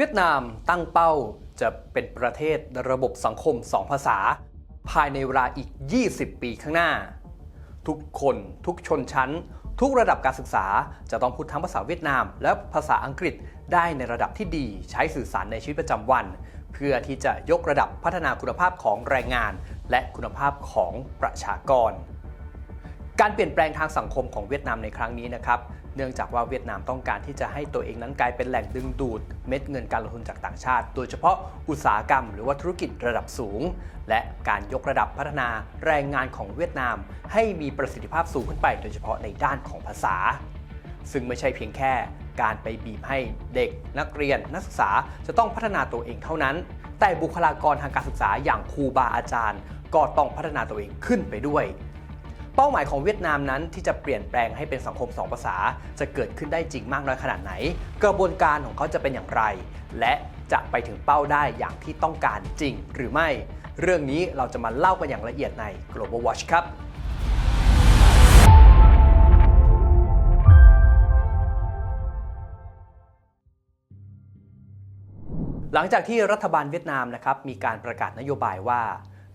เวียดนามตั้งเป้าจะเป็นประเทศระบบสังคม 2 ภาษา ภายในเวลาอีก 20 ปีข้างหน้า ทุกคนทุกชนชั้น ทุกระดับการศึกษาจะต้องพูดทั้งภาษาเวียดนาม และภาษาอังกฤษได้ในระดับที่ดีใช้สื่อสารในชีวิตประจำวัน เพื่อที่จะยกระดับพัฒนาคุณภาพของแรงงาน และคุณภาพของประชากร การเปลี่ยนแปลงทางสังคมของเวียดนามในครั้งนี้นะครับ เนื่องจากว่าเวียดนามต้องการที่จะให้ตัวเองนั้นกลายเป็นแหล่งดึงดูดเม็ดเงินการลงทุนจากต่างชาติ โดยเฉพาะอุตสาหกรรม หรือว่าธุรกิจระดับสูง และการยกระดับพัฒนาแรงงานของเวียดนาม ให้มีประสิทธิภาพสูงขึ้นไป โดยเฉพาะในด้านของภาษา ซึ่งไม่ใช่เพียงแค่การไปบีบให้เด็กนักเรียนนักศึกษาจะต้องพัฒนาตัวเองเท่านั้น แต่บุคลากรทางการศึกษาอย่างครูบาอาจารย์ ก็ต้องพัฒนาตัวเองขึ้นไปด้วย เป้าหมายของเวียดนามนั้นที่จะเปลี่ยนแปลงให้เป็นสังคม 2 ภาษา จะเกิดขึ้นได้จริงมากน้อยขนาดไหน กระบวนการของเขาจะเป็นอย่างไร และจะไปถึงเป้าได้อย่างที่ต้องการจริงหรือไม่ เรื่องนี้เราจะมาเล่ากันอย่างละเอียดใน Global Watch ครับหลังจากที่รัฐบาลเวียดนามนะครับมีการประกาศนโยบายว่า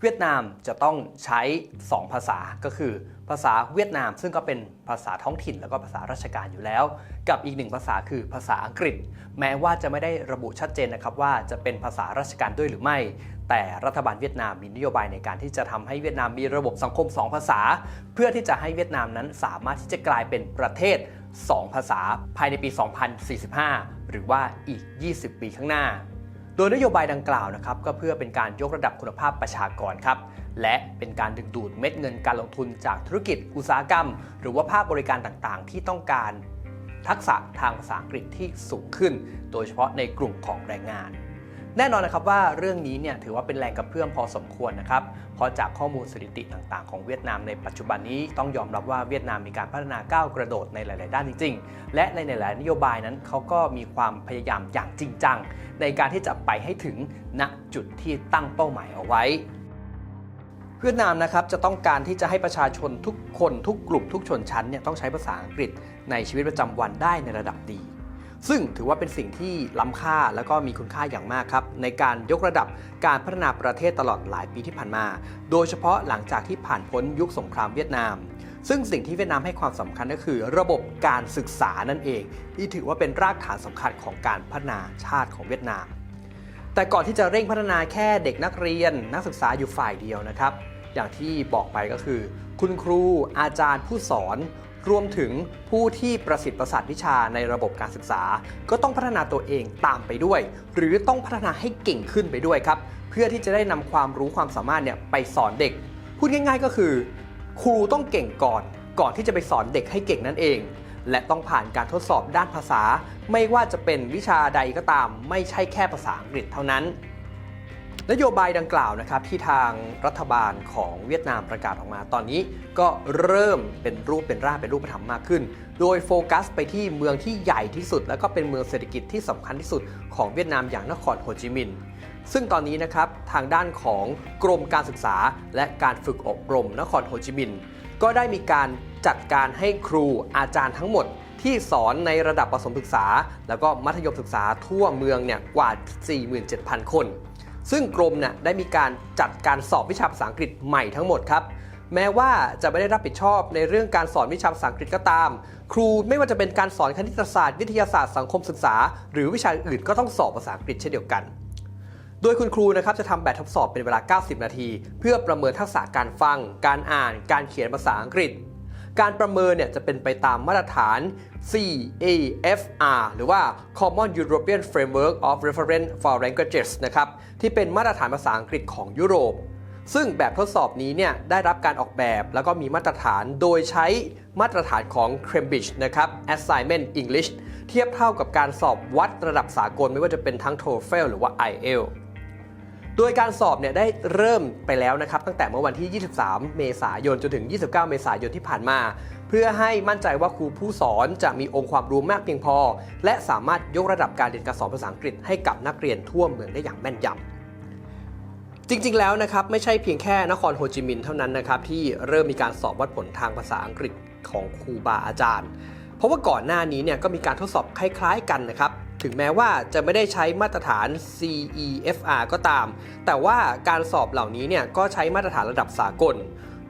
เวียดนามจะต้องใช้ 2 ภาษาก็คือ ภาษาเวียดนาม ซึ่งก็เป็นภาษาท้องถิ่น แล้วก็ภาษาราชการอยู่แล้ว กับอีกหนึ่งภาษาคือภาษาอังกฤษ แม้ว่าจะไม่ได้ระบุชัดเจนนะครับว่าจะเป็นภาษาราชการด้วยหรือไม่ แต่รัฐบาลเวียดนามมีนโยบายในการที่จะทำให้เวียดนามมีระบบสังคม 2 ภาษา เพื่อที่จะให้เวียดนามนั้นสามารถที่จะกลายเป็นประเทศ 2 ภาษาภายในปี 2045 หรือว่าอีก 20 ปีข้างหน้า โดยนโยบายดังกล่าวนะครับก็เพื่อเป็นการยกระดับคุณภาพประชากรครับ และเป็นการดึงดูดเม็ดเงินการลงทุนจากธุรกิจอุตสาหกรรม หรือว่าภาคบริการต่างๆ ที่ต้องการทักษะทางภาษาอังกฤษที่สูงขึ้น โดยเฉพาะในกลุ่มของแรงงาน แน่นอนนะครับว่าเรื่องนี้เนี่ยถือว่าเป็นแรงกระเพื่อมพอสมควรนะครับ เพราะจากข้อมูลสถิติต่างๆ ของเวียดนามในปัจจุบันนี้ต้องยอมรับว่าเวียดนามมีการพัฒนาก้าวกระโดดในหลาย ๆ ด้านจริง ๆ และในหลาย ๆ นโยบายนั้นเขาก็มีความพยายามอย่างจริงจัง ในการที่จะไปให้ถึงณจุดที่ตั้งเป้าหมายเอาไว้เวียดนามนะครับจะต้องการที่จะให้ประชาชนทุกคนทุกกลุ่มทุกชนชั้นเนี่ยต้องใช้ภาษาอังกฤษในชีวิตประจำวันได้ในระดับดี ซึ่งถือว่าเป็นสิ่งที่ล้ำค่าและก็มีคุณค่าอย่างมากครับ ในการยกระดับการพัฒนาประเทศตลอดหลายปีที่ผ่านมา โดยเฉพาะหลังจากที่ผ่านพ้นยุคสงครามเวียดนาม ซึ่งสิ่งที่เวียดนามให้ความสำคัญก็คือ ระบบการศึกษานั่นเอง ที่ถือว่าเป็นรากฐานสำคัญของการพัฒนาชาติของเวียดนาม แต่ก่อนที่จะเร่งพัฒนาแค่เด็กนักเรียน นักศึกษาอยู่ฝ่ายเดียวนะครับ อย่างที่บอกไปก็คือ คุณครูอาจารย์ผู้สอน รวมถึงผู้ที่ประสิทธิ์ประสาทวิชาในระบบการศึกษา ก็ต้องพัฒนาตัวเองตามไปด้วย หรือต้องพัฒนาให้เก่งขึ้นไปด้วยครับ เพื่อที่จะได้นำความรู้ความสามารถเนี่ยไปสอนเด็ก พูดง่าย ๆ ก็คือ ครูต้องเก่งก่อน ก่อนที่จะไปสอนเด็กให้เก่งนั่นเอง และต้องผ่านการทดสอบด้านภาษา ไม่ว่าจะเป็นวิชาใดก็ตาม ไม่ใช่แค่ภาษาอังกฤษเท่านั้น นโยบายดังกล่าวนะครับที่ทางรัฐบาลของเวียดนามประกาศออกมาตอนนี้ ก็เริ่มเป็นรูปเป็นร่างเป็นรูปธรรมมากขึ้น โดยโฟกัสไปที่เมืองที่ใหญ่ที่สุด และก็เป็นเมืองเศรษฐกิจที่สำคัญที่สุดของเวียดนามอย่างนครโฮจิมินห์ซึ่งตอนนี้นะครับทางด้านของกรมการศึกษา และการฝึกอบรมนครโฮจิมินห์ก็ได้มีการจัดการให้ครูอาจารย์ทั้งหมดที่สอนในระดับประถมศึกษา แล้วก็มัธยมศึกษาทั่วเมืองเนี่ยกว่า 47,000 คน ซึ่งกรมเนี่ยได้มีการจัดการสอบวิชาภาษาอังกฤษใหม่ทั้งหมดครับ แม้ว่าจะไม่ได้รับผิดชอบในเรื่องการสอนวิชาภาษาอังกฤษก็ตาม ครูไม่ว่าจะเป็นการสอนคณิตศาสตร์ วิทยาศาสตร์สังคมศึกษา หรือวิชาอื่นก็ต้องสอบภาษาอังกฤษเช่นเดียวกัน โดยคุณครูนะครับจะทำแบบทดสอบเป็นเวลา 90 นาที เพื่อประเมินทักษะการฟัง การอ่าน การเขียนภาษาอังกฤษ การประเมินเนี่ยจะเป็นไปตามมาตรฐาน CAFR หรือว่า Common European Framework of Reference for Languages นะครับ ที่เป็นมาตรฐานภาษาอังกฤษของยุโรป ซึ่งแบบทดสอบนี้เนี่ยได้รับการออกแบบแล้วก็มีมาตรฐานโดยใช้มาตรฐานของ Cambridge นะครับ Assignment English เทียบเท่ากับการสอบวัดระดับสากลไม่ว่าจะเป็นทั้ง TOEFL หรือว่า IELTS โดยการสอบเนี่ยได้เริ่มไปแล้วนะครับตั้งแต่เมื่อวันที่ 23 เมษายนจนถึง 29 เมษายนที่ผ่านมา เพื่อให้มั่นใจว่าครูผู้สอนจะมีองค์ความรู้มากเพียงพอ และสามารถยกระดับการเรียนการสอนภาษาอังกฤษให้กับนักเรียนทั่วเมืองได้อย่างแม่นยำจริง ๆ แล้วนะครับไม่ใช่เพียงแค่นครโฮจิมินห์เท่านั้นนะครับที่เริ่มมีการสอบวัดผลทางภาษาอังกฤษของครูบาอาจารย์ เพราะว่าก่อนหน้านี้เนี่ยก็มีการทดสอบคล้าย ๆ กันนะครับ ถึงแม้ว่าจะไม่ได้ใช้มาตรฐาน CEFR ก็ตาม แต่ว่าการสอบเหล่านี้เนี่ยก็ใช้มาตรฐานระดับสากล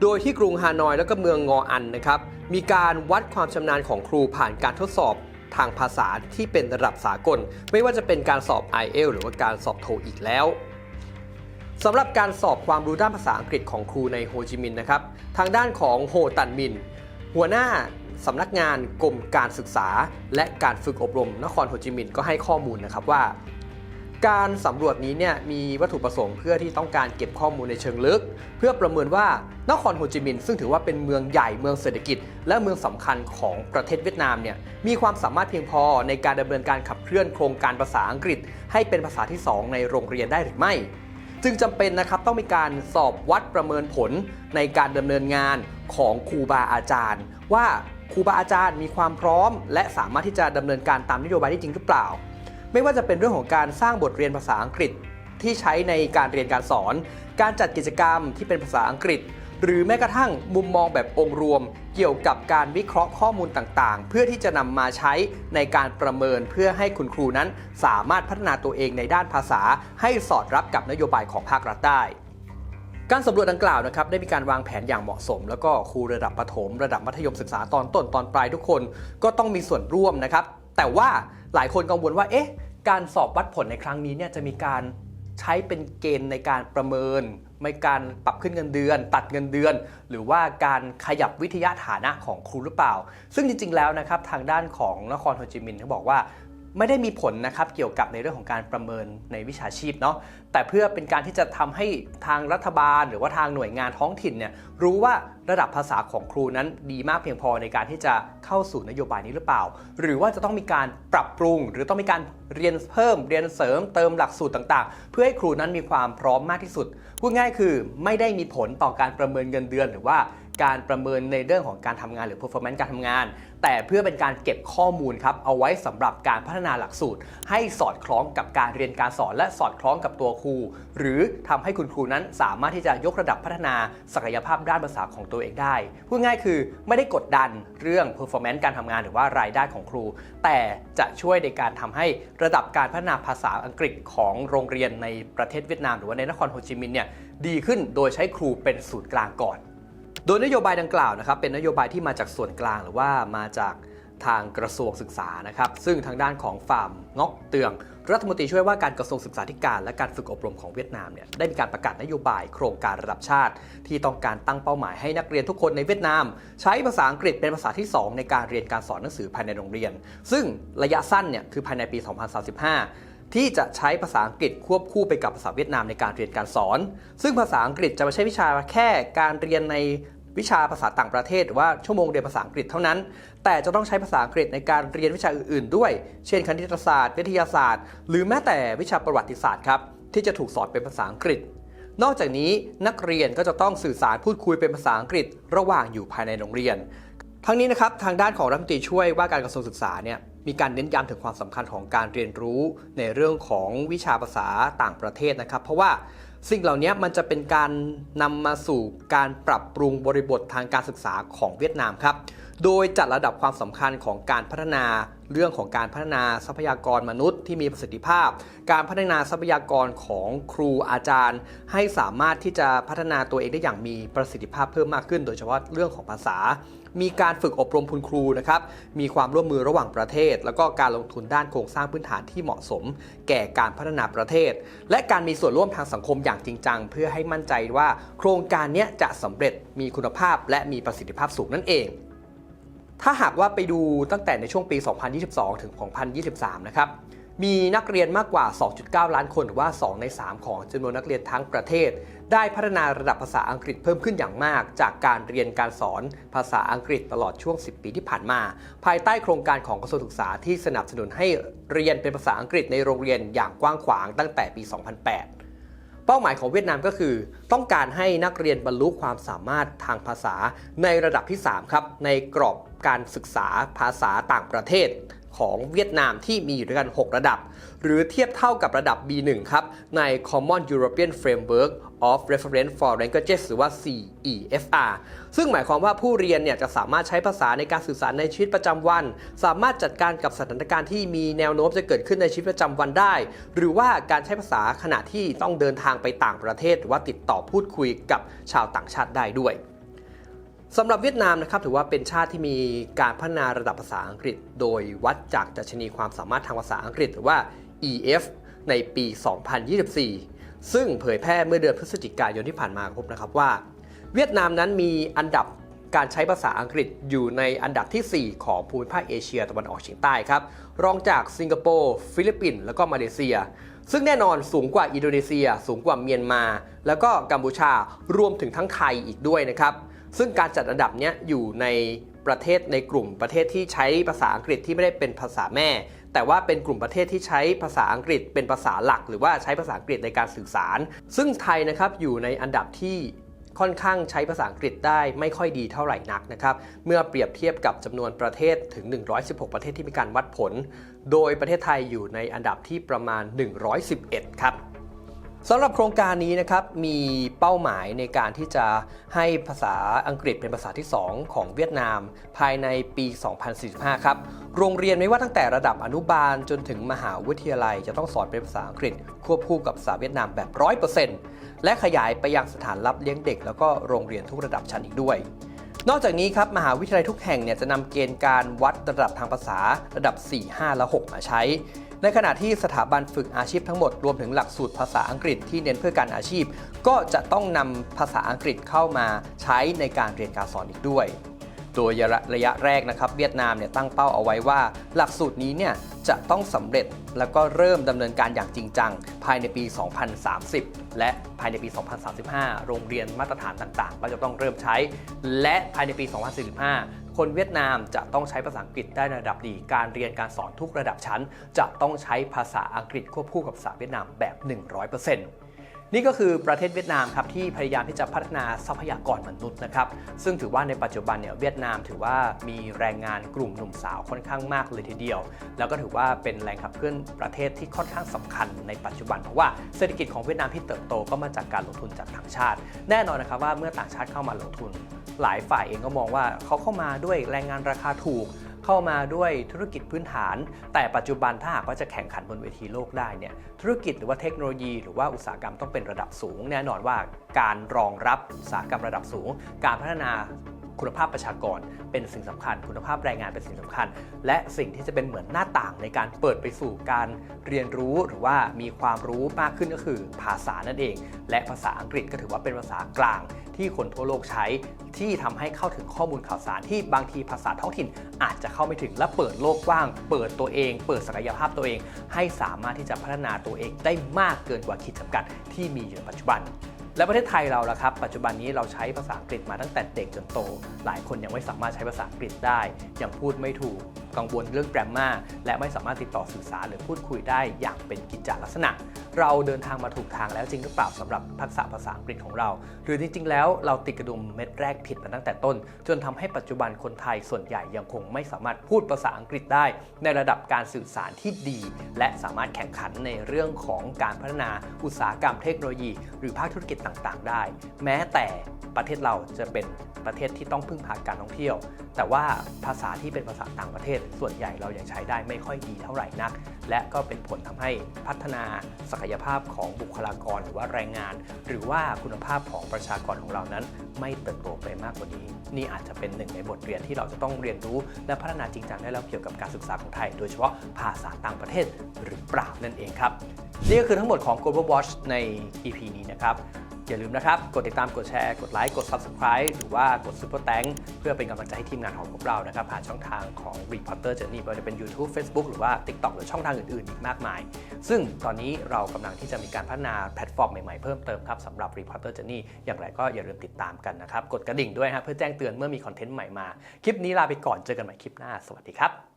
โดยที่กรุงฮานอยและก็เมืองงออันนะครับ มีการวัดความชำนาญของครูผ่านการทดสอบทางภาษาที่เป็นระดับสากล ไม่ว่าจะเป็นการสอบ IELTS หรือว่าการสอบโทอีกแล้วสำหรับการสอบความรู้ด้านภาษาอังกฤษของครูในโฮจิมินห์นะครับ ทางด้านของโฮตันมิน หัวหน้า สำนักงานกรมการศึกษา และการฝึกอบรมนครโฮจิมินห์ก็ให้ข้อมูลนะครับว่า การสำรวจนี้เนี่ยมีวัตถุประสงค์เพื่อที่ต้องการเก็บข้อมูลในเชิงลึก เพื่อประเมินว่านครโฮจิมินห์ซึ่งถือว่าเป็นเมืองใหญ่เมืองเศรษฐกิจ และเมืองสำคัญของประเทศเวียดนามเนี่ยมีความสามารถเพียงพอในการดำเนินการขับเคลื่อนโครงการภาษาอังกฤษ ให้เป็นภาษาที่ 2 ในโรงเรียนได้หรือไม่จึงจำเป็นนะครับต้องมีการสอบวัดประเมินผลในการดำเนินงานของครูบาอาจารย์ ว่า ครูบาอาจารย์มีความพร้อม และสามารถที่จะดำเนินการตามนโยบายได้จริงหรือเปล่า ไม่ว่าจะเป็นเรื่องของการสร้างบทเรียนภาษาอังกฤษที่ใช้ในการเรียนการสอน การจัดกิจกรรมที่เป็นภาษาอังกฤษ หรือแม้กระทั่งมุมมองแบบองค์รวม เกี่ยวกับการวิเคราะห์ข้อมูลต่างๆ เพื่อที่จะนำมาใช้ในการประเมินเพื่อให้คุณครูนั้น สามารถพัฒนาตัวเองในด้านภาษา ให้สอดรับกับนโยบายของภาครัฐได้ การสำรวจดังกล่าวนะครับได้มีการวางแผนอย่างเหมาะสม แล้วก็ครูระดับประถม ระดับมัธยมศึกษาตอนต้นตอนปลายทุกคน ก็ต้องมีส่วนร่วมนะครับ แต่ว่าหลายคนกังวลว่าเอ๊ะการสอบวัดผลในครั้งนี้เนี่ยจะมีการใช้เป็นเกณฑ์ในการประเมิน ไม่การปรับขึ้นเงินเดือน ตัดเงินเดือน หรือว่าการขยับวิทยาฐานะของครูหรือเปล่า ซึ่งจริง ๆ แล้วนะครับทางด้านของนครโฮจิมินห์เขาบอกว่า ไม่ได้มีผลนะครับเกี่ยวกับในเรื่องของการประเมินในวิชาชีพเนาะแต่เพื่อเป็นการที่จะทำให้ทางรัฐบาล หรือว่าทางหน่วยงานท้องถิ่นเนี่ยรู้ว่าระดับภาษาของครูนั้นดีมากเพียงพอในการที่จะเข้าสู่นโยบายนี้หรือเปล่า หรือว่าจะต้องมีการปรับปรุง หรือต้องมีการเรียนเพิ่ม เรียนเสริมเติมหลักสูตรต่างๆ เพื่อให้ครูนั้นมีความพร้อมมากที่สุดพูดง่ายคือไม่ได้มีผลต่อการประเมินเงินเดือนหรือว่า การประเมินในเรื่องของการทำงานหรือ performance การทำงาน แต่เพื่อเป็นการเก็บข้อมูลครับเอาไว้สำหรับการพัฒนาหลักสูตร ให้สอดคล้องกับการเรียนการสอน และสอดคล้องกับตัวครู หรือทำให้คุณครูนั้นสามารถที่จะยกระดับพัฒนาศักยภาพด้านภาษาของตัวเองได้พูดง่ายคือไม่ได้กดดันเรื่อง performance การทำงานหรือว่ารายได้ของครู แต่จะช่วยในการทำให้ระดับการพัฒนาภาษาอังกฤษของโรงเรียนในประเทศเวียดนาม หรือว่าในนครโฮจิมินห์เนี่ยดีขึ้นโดยใช้ครูเป็นศูนย์กลางก่อน โดยนโยบายดังกล่าวนะครับเป็นนโยบายที่มาจากส่วนกลางหรือว่ามาจากทางกระทรวงศึกษานะครับ ซึ่งทางด้านของฟาร์มงอกเตือง รัฐมนตรีช่วยว่าการกระทรวงศึกษาธิการและการฝึกอบรมของเวียดนามเนี่ยได้มีการประกาศนโยบายโครงการระดับชาติ ที่ต้องการตั้งเป้าหมายให้นักเรียนทุกคนในเวียดนาม ใช้ภาษาอังกฤษเป็นภาษาที่ 2 ในการเรียนการสอนหนังสือภายในโรงเรียน ซึ่งระยะสั้นเนี่ยคือภายในปี 2035ที่จะใช้ภาษาอังกฤษควบคู่ไปกับภาษาเวียดนามในการเรียนการสอน ซึ่งภาษาอังกฤษจะไม่ใช่วิชาแค่การเรียนใน วิชาภาษาต่างประเทศหรือว่าชั่วโมงเรียนภาษาอังกฤษเท่านั้น แต่จะต้องใช้ภาษาอังกฤษในการเรียนวิชาอื่น ๆ ด้วย เช่นคณิตศาสตร์ วิทยาศาสตร์ หรือแม้แต่วิชาประวัติศาสตร์ครับที่จะถูกสอนเป็นภาษาอังกฤษ นอกจากนี้นักเรียนก็จะต้องสื่อสารพูดคุยเป็นภาษาอังกฤษ ระหว่างอยู่ภายในโรงเรียน ทั้งนี้นะครับทางด้านของรัฐมนตรีช่วยว่าการกระทรวงศึกษาเนี่ยมีการเน้นย้ำถึงความสำคัญของการเรียนรู้ในเรื่องของวิชาภาษาต่างประเทศนะครับ เพราะว่า สิ่งเหล่านี้มันจะเป็นการนำมาสู่การปรับปรุงบริบททางการศึกษาของเวียดนามครับ โดยจัดระดับความสำคัญของการพัฒนา เรื่องของการพัฒนาทรัพยากรมนุษย์ที่มีประสิทธิภาพ การพัฒนาทรัพยากรของครูอาจารย์ ให้สามารถที่จะพัฒนาตัวเองได้อย่างมีประสิทธิภาพเพิ่มมากขึ้น โดยเฉพาะเรื่องของภาษา มีการฝึกอบรมคุณครูนะครับ มีความร่วมมือระหว่างประเทศ แล้วก็การลงทุนด้านโครงสร้างพื้นฐานที่เหมาะสม แก่การพัฒนาประเทศ และการมีส่วนร่วมทางสังคมอย่างจริงจังเพื่อให้มั่นใจว่า โครงการนี้จะสำเร็จมีคุณภาพและมีประสิทธิภาพสูงนั่นเอง ถ้าหากว่าไปดูตั้งแต่ในช่วงปี 2022 ถึง 2023 นะครับ มีนักเรียนมากกว่า 2.9 ล้านคน หรือว่า 2 ใน 3 ของจำนวนนักเรียนทั้งประเทศ ได้พัฒนาระดับภาษาอังกฤษเพิ่มขึ้นอย่างมาก จากการเรียนการสอนภาษาอังกฤษตลอดช่วง 10 ปีที่ผ่านมา ภายใต้โครงการของกระทรวงศึกษาที่สนับสนุนให้เรียนเป็นภาษาอังกฤษในโรงเรียนอย่างกว้างขวางตั้งแต่ปี 2008เป้าหมายของเวียดนามก็คือ ต้องการให้นักเรียนบรรลุความสามารถทางภาษาในระดับที่ 3 ครับ ในกรอบ การศึกษาภาษาต่างประเทศของเวียดนามที่มีอยู่ด้วยกัน 6 ระดับ หรือเทียบเท่ากับระดับ B1 ครับ ใน Common European Framework of Reference for Languages หรือว่า CEFR ซึ่งหมายความว่าผู้เรียนเนี่ยจะสามารถใช้ภาษาในการสื่อสารในชีวิตประจำวัน สามารถจัดการกับสถานการณ์ที่มีแนวโน้มจะเกิดขึ้นในชีวิตประจำวันได้ หรือว่าการใช้ภาษาขณะที่ต้องเดินทางไปต่างประเทศ หรือว่าติดต่อพูดคุยกับชาวต่างชาติได้ด้วย สำหรับเวียดนามนะครับถือว่าเป็นชาติที่มีการพัฒนาระดับภาษาอังกฤษ โดยวัดจากดัชนีความสามารถทางภาษาอังกฤษหรือว่า EF ในปี 2024 ซึ่งเผยแพร่เมื่อเดือนพฤศจิกายนที่ผ่านมาพบนะครับว่า เวียดนามนั้นมีอันดับการใช้ภาษาอังกฤษอยู่ในอันดับทีสี่4 ของภูมิภาคเอเชียตะวันออกเฉียงใต้ครับ รองจากสิงคโปร์ฟิลิปปินส์แล้วก็มาเลเซีย ซึ่งแน่นอนสูงกว่าอินโดนีเซีย สูงกว่าเมียนมา แล้วก็กัมพูชารวมถึงทั้งไทยอีกด้วยนะครับ ซึ่งการจัดอันดับเนี้ยอยู่ในประเทศในกลุ่มประเทศที่ใช้ภาษาอังกฤษที่ไม่ได้เป็นภาษาแม่ แต่ว่าเป็นกลุ่มประเทศที่ใช้ภาษาอังกฤษเป็นภาษาหลัก หรือว่าใช้ภาษาอังกฤษในการสื่อสาร ซึ่งไทยนะครับอยู่ในอันดับที่ค่อนข้างใช้ภาษาอังกฤษได้ไม่ค่อยดีเท่าไหร่นักนะครับเมื่อเปรียบเทียบกับจำนวนประเทศถึง 116 ประเทศที่มีการวัดผล โดยประเทศไทยอยู่ในอันดับที่ประมาณ 111 ครับ สำหรับโครงการนี้นะครับมีเป้าหมายในการที่จะให้ภาษาอังกฤษเป็นภาษาที่ 2 ของเวียดนาม ภายในปี 2045 ครับโรงเรียนไม่ว่าตั้งแต่ระดับอนุบาลจนถึงมหาวิทยาลัย จะต้องสอนเป็นภาษาอังกฤษ ควบคู่กับภาษาเวียดนามแบบ 100%และขยายไปยังสถานรับเลี้ยงเด็ก แล้วก็โรงเรียนทุกระดับชั้นอีกด้วยนอกจากนี้ครับมหาวิทยาลัยทุกแห่งเนี่ยจะนำเกณฑ์การวัดระดับทางภาษาระดับ 4 5 และ 6 มาใช้ ในขณะที่สถาบันฝึกอาชีพทั้งหมดรวมถึงหลักสูตรภาษาอังกฤษที่เน้นเพื่อการอาชีพ ก็จะต้องนำภาษาอังกฤษเข้ามาใช้ในการเรียนการสอนอีกด้วย โดยระยะแรกนะครับเวียดนามเนี่ยตั้งเป้าเอาไว้ว่า หลักสูตรนี้เนี่ยจะต้องสำเร็จแล้วก็เริ่มดำเนินการอย่างจริงจัง ภายในปี 2030 และภายในปี 2035 โรงเรียนมาตรฐานต่างๆ ก็จะต้องเริ่มใช้ และภายในปี 2045 คนเวียดนามจะต้องใช้ภาษาอังกฤษได้ในระดับดี การเรียนการสอนทุกระดับชั้น จะต้องใช้ภาษาอังกฤษควบคู่กับภาษาเวียดนามแบบ 100%นี่ก็คือประเทศเวียดนามครับที่พยายามที่จะพัฒนาทรัพยากรมนุษย์นะครับซึ่งถือว่าในปัจจุบันเนี่ยเวียดนามถือว่ามีแรงงานกลุ่มหนุ่มสาวค่อนข้างมากเลยทีเดียว แล้วก็ถือว่าเป็นแรงขับเคลื่อนประเทศที่ค่อนข้างสำคัญในปัจจุบันเพราะว่าเศรษฐกิจของเวียดนามที่เติบโตก็มาจากการลงทุนจากต่างชาติ แน่นอนนะครับว่าเมื่อต่างชาติเข้ามาลงทุน หลายฝ่ายเองก็มองว่าเขาเข้ามาด้วยแรงงานราคาถูก เข้ามาด้วยธุรกิจพื้นฐาน แต่ปัจจุบันถ้าหากว่าจะแข่งขันบนเวทีโลกได้เนี่ยธุรกิจหรือว่าเทคโนโลยี หรือว่าอุตสาหกรรมต้องเป็นระดับสูง แน่นอนว่าการรองรับอุตสาหกรรมระดับสูง การพัฒนา คุณภาพประชากรเป็นสิ่งสำคัญ คุณภาพแรงงานเป็นสิ่งสำคัญ และสิ่งที่จะเป็นเหมือนหน้าต่างในการเปิดไปสู่การเรียนรู้หรือว่ามีความรู้มากขึ้นก็คือภาษานั่นเอง และภาษาอังกฤษก็ถือว่าเป็นภาษากลางที่คนทั่วโลกใช้ ที่ทำให้เข้าถึงข้อมูลข่าวสารที่บางทีภาษาท้องถิ่นอาจจะเข้าไม่ถึงและเปิดโลกกว้าง เปิดตัวเอง เปิดศักยภาพตัวเอง ให้สามารถที่จะพัฒนาตัวเองได้มากเกินกว่าขีดจำกัดที่มีอยู่ในปัจจุบัน และประเทศไทยเราล่ะครับ ปัจจุบันนี้เราใช้ภาษาอังกฤษมาตั้งแต่เด็กจนโต หลายคนยังไม่สามารถใช้ภาษาอังกฤษได้ ยังพูดไม่ถูก กังวลเรื่องแกรมมาและไม่สามารถติดต่อสื่อสารหรือพูดคุยได้อย่างเป็นกิจจลักษณะ เราเดินทางมาถูกทางแล้วจริงหรือเปล่าสำหรับทักษะภาษาอังกฤษของเรา หรือจริง ๆ แล้วเราติดกระดุมเม็ดแรกผิดมาตั้งแต่ต้น จนทำให้ปัจจุบันคนไทยส่วนใหญ่ยังคงไม่สามารถพูดภาษาอังกฤษได้ ในระดับการสื่อสารที่ดี และสามารถแข่งขันในเรื่องของการพัฒนาอุตสาหกรรมเทคโนโลยี หรือภาคธุรกิจต่างๆ ได้ แม้แต่ประเทศเราจะเป็นประเทศที่ต้องพึ่งพาการท่องเที่ยว แต่ว่าภาษาที่เป็นภาษาต่างประเทศส่วนใหญ่เรายังใช้ได้ไม่ค่อยดีเท่าไหร่นัก และก็เป็นผลทำให้พัฒนาศักยภาพของบุคลากรหรือว่าแรงงาน หรือว่าคุณภาพของประชากรของเรานั้น ไม่เติบโตไปมากกว่านี้ นี่อาจจะเป็นหนึ่งในบทเรียนที่เราจะต้องเรียนรู้และพัฒนาจริงจังได้แล้วเกี่ยวกับการศึกษาของไทย โดยเฉพาะภาษาต่างประเทศหรือเปล่านั่นเองครับนี่ก็คือทั้งหมดของ Global Watch ใน EP นี้นะครับ อย่าลืมนะครับ กดติดตามกดแชร์ กดไลค์ กด Subscribe หรือว่ากด Super t a n k เพื่อเป็นกำลังใจให้ทีมงานของพวกเรานะครับผ่านช่องทางของ Reporter Journey ไม่ว่าจะเป็น YouTube Facebook หรือว่า TikTok หรือช่องทางอื่นๆ อีกมากมาย ซึ่งตอนนี้เรากำลังที่จะมีการพัฒนาแพลตฟอร์มใหม่ๆ เพิ่มเติมครับสำหรับ Reporter Journey อย่างไรก็อย่าลืมติดตามกันนะครับ กดกระดิ่งด้วยฮะเพื่อแจ้งเตือนเมื่อมีคอนเทนต์ใหม่มา คลิปนี้ลาไปก่อน เจอกันใหม่คลิปหน้า สวัสดีครับ